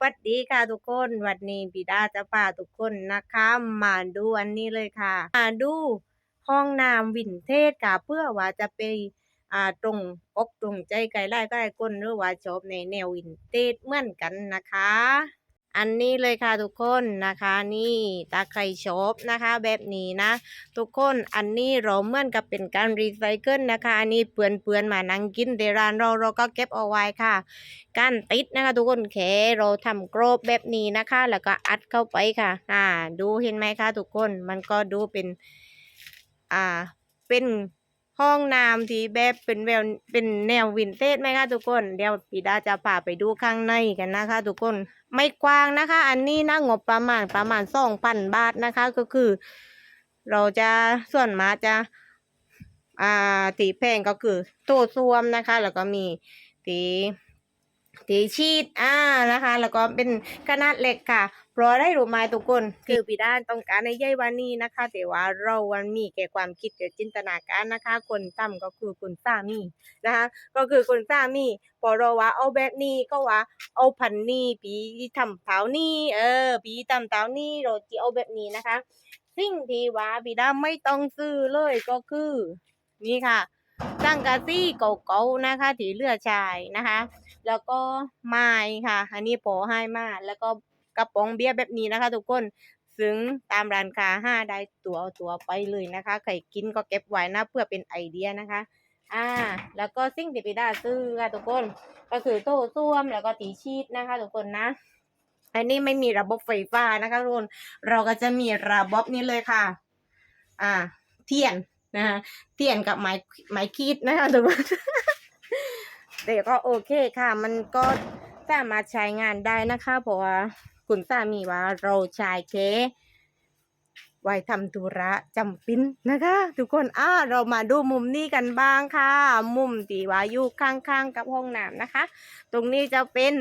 วัสดีค่ะทุกคน วันนี้บิดาจะพาทุกคนนะคะ มาดูอันนี้เลยค่ะมาดูห้องน้ำวินเทจค่ะ เพื่อว่าจะไปอ่าตรงอกตรงใจไกลไล่ก็ได้คนหรือว่าชอบในแนววินเทจเหมือนกันนะคะ อันนี้เลยค่ะทุกคนนะคะนี่ตาใครชอบนะคะแบบนี้นะ ทุกคนอันนี้เราเหมือนกับเป็นการรีไซเคิลนะคะ อันนี้เปือนเปือนมานั่งกินในร้านเราเราก็เก็บเอาไว้ค่ะการติดนะคะ ทุกคนแขเราทำกรอบแบบนี้นะคะ แล้วก็อัดเข้าไปค่ะ อ่า ดูเห็นไหมคะทุกคนมันก็ดูเป็น อ่าเป็น ห้องน้ำที่แบบเป็นแววเป็นแนววินเทจไหมคะทุกคน เดี๋ยวปีดาจะพาไปดูข้างในกันนะคะ ทุกคนไม่กว้างนะคะ อันนี้นะงบประมาณประมาณสองพันบาทนะคะ ก็คือ เราจะส่วนมาจะ อ่าตีแพงก็คือตู้ซ่วมนะคะ แล้วก็มีตี ตีชีตอ่านะคะ แล้วก็เป็นขนาดเล็กค่ะเพราะได้รู้ไหมทุกคนคือพี่ด้านต้องการในใยวันนี้นะคะ แต่ว่าเราวันมีแก่ความคิดแก่จินตนาการนะคะ คนทำก็คือคุณสามีนะคะ ก็คือคุณสามีพอเราว่าเอาแบบนี้ก็ว่า เอาพันนี้ปีทำเท้านี่เออ ปีทำเท้านี่เราจะเอาแบบนี้นะคะ สิ่งที่ว่าพี่ด้าไม่ต้องซื้อเลยก็คือ นี่ค่ะสังกะสีเก่าๆนะคะที่เลือใช้นะคะ แล้วก็ไม้ค่ะ อันนี้พอให้มาแล้วก็กระป๋องเบียร์แบบนี้นะคะ ทุกคนซึ่งตามร้านค้าห้าได้ตัวเอาตัวไปเลยนะคะใครกินก็เก็บไว้นะเพื่อเป็นไอเดียนะคะ อ่า แล้วก็สิ่งที่พี่ด้าซื้อค่ะทุกคนก็คือโต๊ะส้วมแล้วก็ตีชีตนะคะ ทุกคนนะอันนี้ไม่มีระบบไฟฟ้านะคะทุกคนเราก็จะมีระบบนี้เลยค่ะ อ่า เทียนนะคะเทียนกับไม้ไม้ขีดนะคะทุกคน แต่ก็โอเคค่ะ มันก็สามารถใช้งานได้นะคะ เพราะว่าคุณสามีว่าเราใช้เคไว้ทำธุระจำเป็นนะคะ ทุกคนอ่าเรามาดูมุมนี้กันบ้างค่ะ มุมที่ว่าอยู่ข้างๆกับห้องน้ำนะคะ ตรงนี้จะเป็น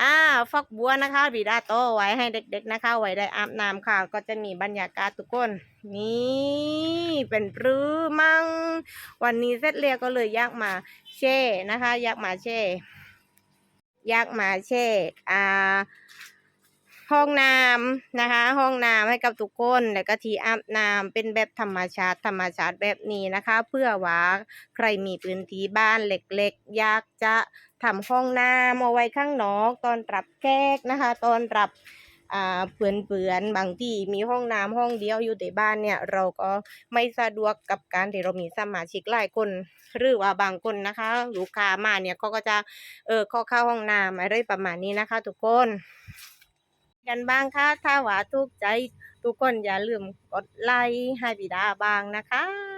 อ่าฟักบัวนะคะบีดาโตไว้ให้เด็กๆนะคะ ไว้ได้อาบน้ำค่ะ ก็จะมีบรรยากาศทุกคน นี่ เป็นรือมั่งวันนี้เสร็จเรียก็เลยยากมาแช่นะคะยากมาแช่ยากมาแช่อ่าห้องน้ำนะคะ ห้องน้ำให้กับทุกคนแล้วก็ที่อาบน้ำเป็นแบบธรรมชาติธรรมชาติแบบนี้นะคะ เพื่อว่าใครมีพื้นที่บ้านเล็กๆ อยากจะทำห้องน้ำเอาไว้ข้างนอกตอนรับแขกนะคะ ตอนรับ อ่าเปื่อนๆบางที่มีห้องน้ำห้องเดียวอยู่แต่บ้านเนี่ย เราก็ไม่สะดวกกับการที่เรามีสมาชิกหลายคนหรือว่าบางคนนะคะ ลูกค้ามาเนี่ยเขาก็จะเออเข้าเข้าห้องน้ำอะไรประมาณนี้นะคะ ทุกคนกันบ้างค่ะถ้าหวาถูกใจ ทุกคนอย่าลืมกดไลค์ให้บิดาบ้างนะคะ